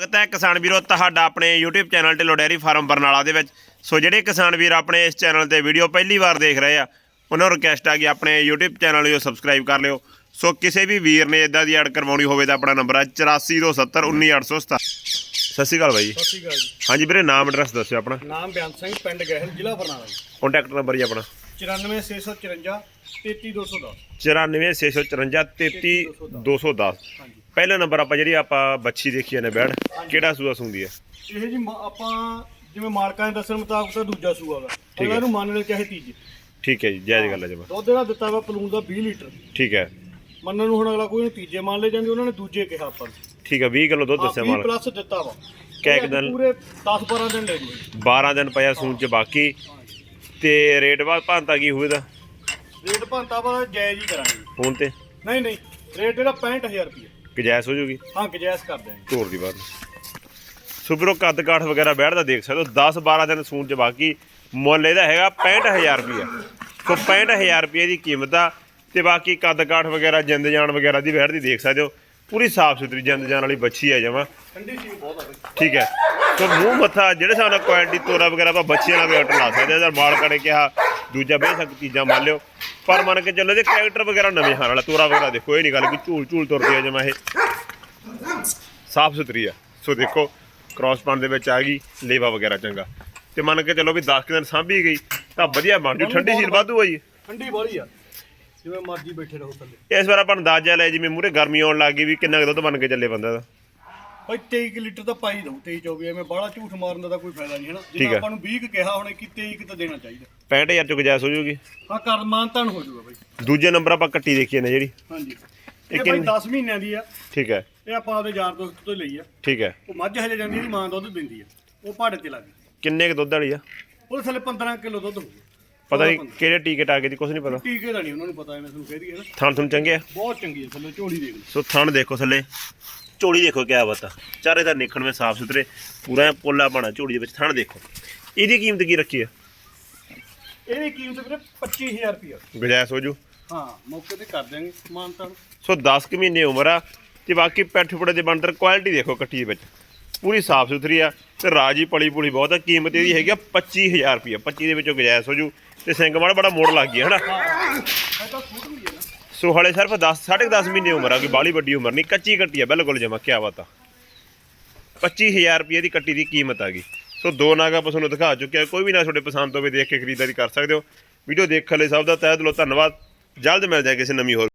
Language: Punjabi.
ਸਵਾਗਤ ਹੈ ਕਿਸਾਨ ਵੀਰੋ ਤੁਹਾਡਾ ਆਪਣੇ YouTube channel Dhillon dairy farm Barnala ਦੇ ਵਿੱਚ। ਸੋ ਜਿਹੜੇ ਕਿਸਾਨ ਵੀਰ ਆਪਣੇ ਇਸ ਚੈਨਲ ਤੇ ਵੀਡੀਓ ਪਹਿਲੀ ਵਾਰ ਦੇਖ ਰਹੇ ਆ ਉਹਨਾਂ ਨੂੰ ਰਿਕਵੈਸਟ ਆ ਕਿ ਆਪਣੇ YouTube ਚੈਨਲ ਨੂੰ ਸਬਸਕ੍ਰਾਈਬ ਕਰ ਲਿਓ। ਸੋ ਕਿਸੇ ਵੀ ਵੀਰ ਨੇ ਇਦਾਂ ਦੀ ਐਡ ਕਰਵਾਉਣੀ ਹੋਵੇ ਤਾਂ ਆਪਣਾ ਨੰਬਰ ਹੈ 8427191877 ਸਤਿ ਸ਼੍ਰੀ ਅਕਾਲ ਬਾਈ ਸਤਿ ਸ਼੍ਰੀ ਅਕਾਲ ਜੀ। ਹਾਂਜੀ ਵੀਰੇ ਨਾਮ ਐਡਰੈਸ ਦੱਸਿਓ ਆਪਣਾ। ਨਾਮ ਬਿਆਨ ਸਿੰਘ ਪਿੰਡ ਗਹਿਲ ਜ਼ਿਲ੍ਹਾ ਬਰਨਾਲਾ ਜੀ। ਕੰਟੈਕਟ ਨੰਬਰ ਜੀ ਆਪਣਾ। 94654 33210 94654 33210 ਹਾਂਜੀ। ਪਹਿਲਾ ਨੰਬਰ ਆਪਾਂ ਜਿਹੜੀ ਆਪਾਂ ਬੱਚੀ ਦੇਖੀ ਨੇ ਬੈੜ ਕਿਹੜਾ ਸੂਆ ਸੁੰਦੀ ਹੈ? ਇਹ ਜੀ ਮ- ਆਪਾਂ ਜਿਵੇਂ ਮਾਲਕਾਂ ਦੇ ਦੱਸਣ ਮੁਤਾਬਕ ਤਾਂ ਦੂਜਾ ਸੂਆ ਵਾ। ਹੈ। ਨੂੰ ਮੰਨ ਲੈ ਚਾਹੇ ਤੀਜੇ। ਠੀਕ ਹੈ ਜੀ ਜਾਇਜ਼ ਗੱਲ ਹੈ ਜਮਾ ਦੁੱਧ ਜਿਹੜਾ ਦਿੱਤਾ ਵਾ ਪਲੂਨ ਦਾ 20 ਲੀਟਰ। ਠੀਕ ਹੈ। ਮੰਨਣ ਨੂੰ ਹੁਣ ਅਗਲਾ ਕੋਈ ਨੂੰ ਤੀਜੇ ਮੰਨ ਲੈ ਜਾਂਦੇ ਉਹਨਾਂ ਨੇ ਦੂਜੇ ਕਿਹਾ ਆਪਾਂ ਨੂੰ। ਠੀਕ ਹੈ 20 ਕਿਲੋ ਦੁੱਧ ਦੱਸਿਆ 20 ਮਾਲਕ। ਪਲੱਸ ਦਿੱਤਾ ਵਾ। ਕਿਆ ਇੱਕ ਦਿਨ? ਪੂਰੇ 10 12 ਦਿਨ ਲੈ ਜੂਗੇ 12 ਦਿਨ ਪਿਆ ਸੂਣ ਚ ਬਾਕੀ। ਤੇ ਰੇਟ ਬਾਅਦ ਭਾਂਤਾ ਕੀ ਹੋਵੇਦਾ ਰੇਟ ਭੰਤਾ ਵਾ ਜਾਇਜ਼ ਹੀ ਕਰਾਂਗੇ। ਫੋਨ ਤੇ? ਨਹੀਂ ਨਹੀਂ ਰੇਟ ਜਿਹੜਾ 65000 ਰੁਪਏ ਗਜੈਸ ਹੋ ਜੂਗੀ? ਹਾਂ ਗਜੈਸ ਕਰ ਦਿਆਂਗੇ। ਤੋਰ ਦੀ ਬਾਅਦ। ਸੁਬਰੋ ਕੱਦ ਕਾਠ ਵਗੈਰਾ ਬੈਠਦਾ ਦੇਖ ਸਕਦੇ ਹੋ। 10 12 ਦਿਨ ਸੂਣ ਚ ਬਾਕੀ ਮੁੱਲ ਇਹਦਾ ਹੈਗਾ 65000 ਰੁਪਏ ਸੋ 65000 ਰੁਪਏ ਦੀ ਕੀਮਤ ਆ ਤੇ ਬਾਕੀ ਕੱਦ ਕਾਠ ਵਗੈਰਾ ਜਿੰਦ ਜਾਨ ਵਗੈਰਾ ਦੀ ਬੈਠ ਦੀ ਦੇਖ ਸਕਦੇ ਹੋ। ਪੂਰੀ ਸਾਫ਼ ਸੁਥਰੀ ਜਿੰਦ ਜਾਨ ਵਾਲੀ ਬੱਚੀ ਹੈ ਜਮਾ। ਠੰਡੀ ਸੀ ਬਹੁਤ ਆ ਬਈ। ਠੀਕ ਹੈ। ਸੋ ਮੂੰਹ ਮੱਥਾ ਜਿਹੜੇ ਨਾਲ ਕੁਆਲਿਟੀ ਤੋਰਾ ਵਗੈਰਾ ਆਪਾਂ ਬੱਚਿਆਂ ਨਾਲ ਵੀ ਆਰਡਰ ਲਾ ਸਕਦੇ ਹਾਂ ਮਾਲ ਕੜੇ ਕਿਹਾ ਦੂਜਾ ਬੇਸ਼ੱਕ ਚੀਜ਼ਾਂ ਮੰਨ ਲਿਓ। ਪਰ ਮੰਨ ਕੇ ਚੱਲੋ ਇਹਦੇ ਕੈਰੈਕਟਰ ਵਗੈਰਾ ਨਵੇਂ ਹਨ ਵਾਲਾ ਤੋਰਾ ਵਗੈਰਾ ਦੇਖੋ ਇਹ ਨਹੀਂ ਗੱਲ ਕਿ ਝੂਲ ਝੂਲ ਤੁਰਦੀ ਹੈ ਜਮਾ ਇਹ। ਸਾਫ਼ ਸੁਥਰੀ ਆ। ਸੋ ਦੇਖੋ ਕ੍ਰਾਸ ਪਾਣ ਦੇ ਵਿੱਚ ਆ ਗਈ ਲੇਵਾ ਵਗੈਰਾ ਚੰਗਾ। ਤੇ ਮੰਨ ਕੇ ਚੱਲੋ ਵੀ 10 ਕੁ ਦਿਨ ਸਾਂਭੀ ਗਈ ਤਾਂ ਵਧੀਆ ਬਣ ਜੂ ਠੰਡੀ ਸੀਲ ਵਾਧੂ ਆ ਜੀ। ਠੰਡੀ ਵਾਲੀ ਆ। ਜਿਵੇਂ ਮਰਜ਼ੀ ਬੈਠੇ ਰਹੋ ਥੱਲੇ। ਇਸ ਵਾਰ ਆਪਾਂ ਅੰਦਾਜ਼ਾ ਲੈ ਜਿਵੇਂ ਮੂਰੇ ਗਰਮੀ ਆਉਣ ਲੱਗ ਗਈ ਵੀ ਕਿੰਨਾ ਕੁ ਦੁੱਧ ਬਣ ਕੇ ਚੱਲੇ ਬੰਦਾ ਦਾ। ਭਾਈ 23 ਕੁ ਲੀਟਰ ਤਾਂ ਪਾਈ ਦਊ 23 24 ਐਵੇਂ ਬਾਹਲਾ ਝੂਠ ਮਾਰਨ ਦਾ ਤਾਂ ਕੋਈ ਫਾਇਦਾ ਨਹੀਂ ਹੈ ਨਾ। ਜਿਵੇਂ। ਆਪਾਂ ਨੂੰ 20 ਕੁ ਕਿਹਾ ਹੁਣ 21 23 ਕੁ ਤਾਂ ਦੇਣਾ ਚਾਹੀਦਾ। 65000 ਚ ਗੁਜਾਇਸ਼ ਹੋ ਜੂਗੀ ਹਾਂ ਕਰ ਮਾਨਤਾਨ ਹੋ ਜਾਊਗਾ ਭਾਈ ਦੂਜੇ ਨੰਬਰ ਆਪਾਂ ਕੱਟੀ ਦੇਖੀਏ ਨੇ ਜਿਹੜੀ। ਹਾਂਜੀ। ਇਹ ਭਾਈ ਕਿੰਨੀ- 10 ਮਹੀਨਿਆਂ ਦੀ ਆ। ਠੀਕ ਹੈ। ਇਹ ਆਪਾਂ ਆਪਦੇ ਯਾਰ ਦੋਸਤ ਤੋਂ ਲਈ ਆ। ਠੀਕ ਹੈ। ਉਹ ਮੱਝ ਹਜੇ ਜਾਂਦੀ ਦੀ ਮਾਂ ਦੁੱਧ ਦਿੰਦੀ ਆ। ਉਹ ਪਹਾੜੇ ਤੇ ਲੱਗ ਗਈ। ਕਿੰਨੇ ਕੁ ਦੁੱਧ ਵਾਲੀ ਆ? ਉਹਦੇ ਥੱਲੇ 15 ਕਿਲੋ ਦੁੱਧ ਹੋਊਗਾ। ਪਤਾ ਨਹੀਂ ਕਿਹੜੇ ਟੀਕੇ ਟਾਕੇ ਦੀ ਕੁਝ ਨਹੀਂ ਪਤਾ। ਟੀਕੇ ਦਾ ਨਹੀਂ ਉਹਨਾਂ ਨੂੰ ਪਤਾ ਐਵੇਂ ਤੁਹਾਨੂੰ ਕਹਿ ਦਈਏ ਨਾ। ਥਣ ਥਣ ਚੰਗੇ ਆ? ਬਹੁਤ ਚੰਗੀ ਹੈ ਥੱਲੇ ਝੋਲੀ ਦੇਖ ਲਓ। ਸੋ ਥਣ ਦੇਖੋ ਥੱਲੇ। ਝੋਲੀ ਦੇਖੋ ਕਿਆ ਬਤਾ ਚਾਰੇ ਦਾ ਨਿਖਣ ਵਿੱਚ ਸਾਫ਼ ਸੁਥਰੇ ਪੂਰਾ ਐਂ ਪੋਲਾ ਬਣਾ ਝੋਲੀ ਦੇ ਵਿੱਚ ਥਣ ਦੇਖੋ। ਇਹਦੀ ਕੀਮਤ ਕੀ ਰੱਖੀ ਹੈ ਇਹਦੀ ਕੀਮਤ ਵੀਰੇ 25000 ਰੁਪਇਆ ਗੁਜਾਇਸ਼ ਹੋ ਜੂ। ਹਾਂ ਮੌਕੇ ਤੇ ਕਰ ਦਿਆਂਗੇ ਮਾਨਤਾਨ ਸੋ 10 ਕੁ ਮਹੀਨੇ ਉਮਰ ਆ ਤੇ ਬਾਕੀ ਪੈਠ ਫੁੜੇ ਦੇ ਬਣਤਰ ਕੁਆਲਿਟੀ ਦੇਖੋ ਕੱਟੀ ਦੇ ਵਿੱਚ। ਪੂਰੀ ਸਾਫ਼ ਸੁਥਰੀ ਆ ਤੇ ਰਾਜੀ ਪਲੀ ਪੁਲੀ ਬਹੁਤ ਆ, ਕੀਮਤ ਇਹਦੀ ਹੈਗੀ ਆ 25000 ਰੁਪਏ 25 ਦੇ ਵਿੱਚੋਂ ਗੁਜਾਇਸ਼ ਹੋ ਜੂ ਤੇ ਸਿੰਘ ਮਾੜਾ ਬੜਾ ਮੋੜ ਲੱਗ ਗਿਆ ਹਨਾ ਹੈ ਨਾ ਸੋ ਹਲੇ ਸਿਰਫ 10 10.5 ਮਹੀਨੇ ਉਮਰ ਆ ਕੋਈ ਬਾਲੀ ਵੱਡੀ ਉਮਰ ਨਹੀਂ, ਕੱਚੀ ਕੱਟੀ ਆ, ਬਿਲਕੁਲ ਜਮਾ, ਕਿਆ ਬਾਤ ਆ। 25000 ਰੁਪਏ ਦੀ ਕੱਟੀ ਦੀ ਕੀਮਤ ਆ ਗਈ। ਸੋ ਦੋ ਨਾਗ ਆਪਾਂ ਤੁਹਾਨੂੰ ਦਿਖਾ ਚੁੱਕਿਆ ਕੋਈ ਵੀ ਨਾ ਤੁਹਾਡੇ ਪਸੰਦ ਹੋਵੇ ਦੇਖ ਕੇ ਖਰੀਦਦਾਰੀ ਕਰ ਸਕਦੇ ਹੋ। ਵੀਡੀਓ ਦੇਖਣ ਲਈ ਸਭ ਦਾ ਤਹਿ ਦਿਲੋਂ ਧੰਨਵਾਦ। ਜਲਦ ਮਿਲ ਜਾਏ ਕਿਸੇ ਨਵੀਂ ਹੋਰ